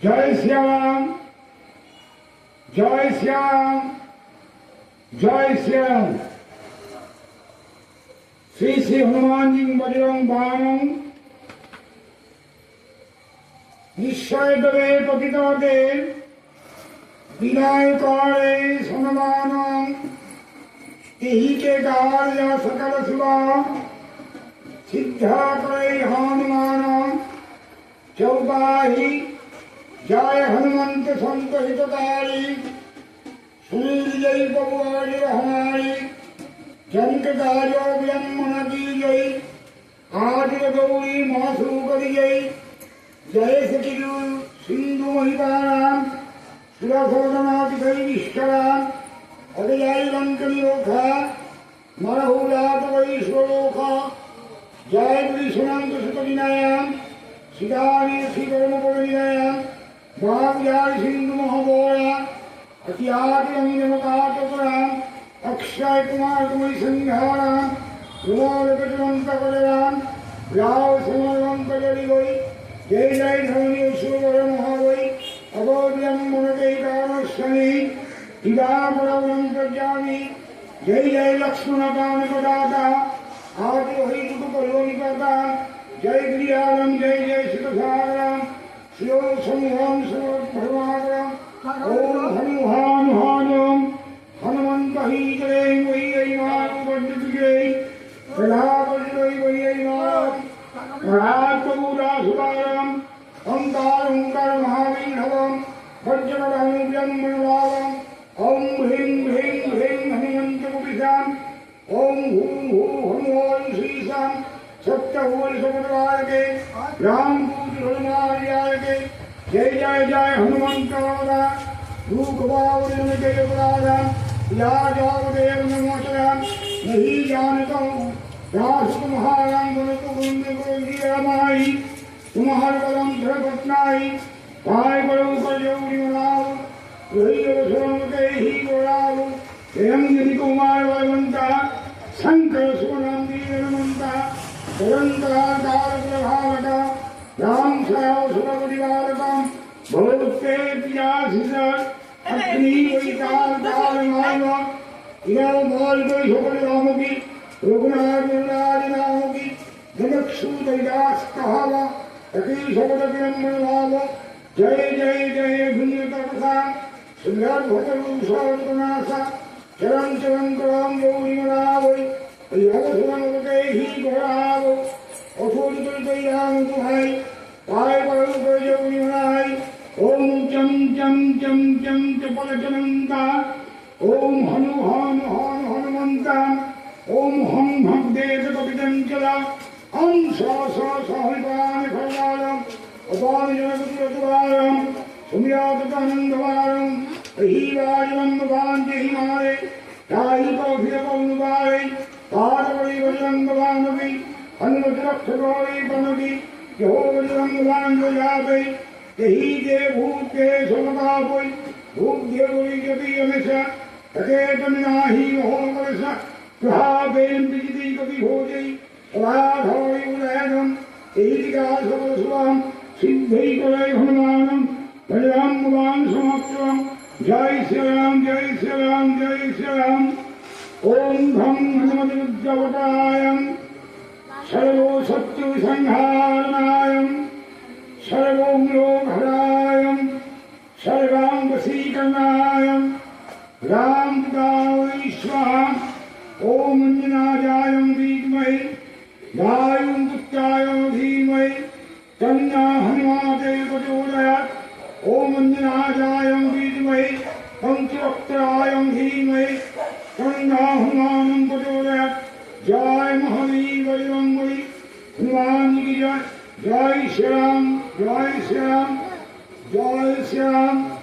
জয় শ্রীরাম জয় শ্রীরাম জয় শ্রীরাম শ্রী শ্রী হনুমান জিং বজরং বামং। নিশ্চয় দেবে প্রকৃতদের বিনয় করে সনমান ইহিকে গার যা সকল শিবা সিদ্ধা করে হনুমান। চৌবাহি জয় হনুমন্ত সন্ত হিতকারী সুনীল জয় ববুয়ারি হমারি জনক গাজ ব্রহ্মণ কি জয় আজ গৌরী মহাসু করি জয়। জয় সচিরু সিন্ধু মহিপারাম সুরসোদনাথ বিশ্বরাম অজয় লঙ্কনী লোখা মরহুলাত বৈশ্বলোখা জয় বিশ্বনান্ত সুতবিনায়াম শিকারী শ্রীকর্মপরিণয়াম स्वामिदार हिंदू महोदया अतिहार नमकाचकराम अक्षय कुमार कुमार सिंहाराम कुमार कटवंतकराम राव सुमरवंत करी गई जय जय धर्मी सुर महावई अवलंबन के कारण शनि हिदा परवंतजामी जय जय लक्ष्मण दान पदाता आदि हरि दुख करो निपदा जय गिरियारम जय जय शिव समूहम शिव भगवान ओम हनु हान हानम हनुमंत ही जय वही जय पंडित जय प्रलाप वही जय मान रात पूरा सुदारम ओंकार ओंकार महावीर हवम वज्रम ब्रह्मणवाम ओम ह्रीं ह्रीं ह्रीं हनुमंत कुपिशाम ओम हूँ हूँ हनुमान श्रीशाम सत्य हुए समुद्राय के राम जय जय जय हनुमंत रूप या जाव देव नमोचरा नहीं जानता। हूँ दास तुम्हारा को को कदम धर पटनाई काय करो कर मनाओ वही अवसरों के ही गोड़ाओ एवं यदि कुमार वैवंता शंकर सुनाम दी हनुमंता निरंतर प्रभावका राम सयाव सुरपरिवारकम भगवते হিজড়ান আত্মি পরিকার কাল মাইমা ইনার বল দই সকলে রামকি রঘুনাথ নারায়ণ রামকি নমক্ষু দৈদাস কহাবা একই জয় জয় জয় চম চম চম চপলচলঙ্কা ওম হনু হন হন হনুমন্তা। ওম হং হং দেব কপিতঞ্চলা অং স স স হরিপান ভগবানম অপান জগৎবারম সুমিরাতকানন্দবারম হৃহিরাজবন্ধবান দেহি মারে তাহি কৌফির কৌনুবারে পারবরি বজরঙ্গবানবি হনুমতি রক্ষ গৌরী বনবি যহো বজরঙ্গবান যাবে। यही दे भूत के समता कोई भूत दे कोई जबी हमेशा तके तमिनाही हो करसा कहा बेन बिजली कभी हो गई रात होई उलहनम यही का सब सुवाम सिद्धि करे हनुमानम बलराम भगवान समाप्तम जय श्री राम जय श्री राम जय श्री राम ओम धम हनुमत विद्यावतायम सर्वो सत्यु संहारणायम सर्वां वशीकरणायम राम स्वाहा ओम अंजनाजायम विद्महे वायुं पुत्राय धीमहि तन्ना हनुमाते प्रचोदयात् ओम अंजनाजायम विद्महे पंचवक्त्रायं धीमहि तन्ना हनुमानं प्रचोदयात् जय महावीर बजरंगबली हनुमान जी की जय जय श्री राम जय श्री राम जय श्री राम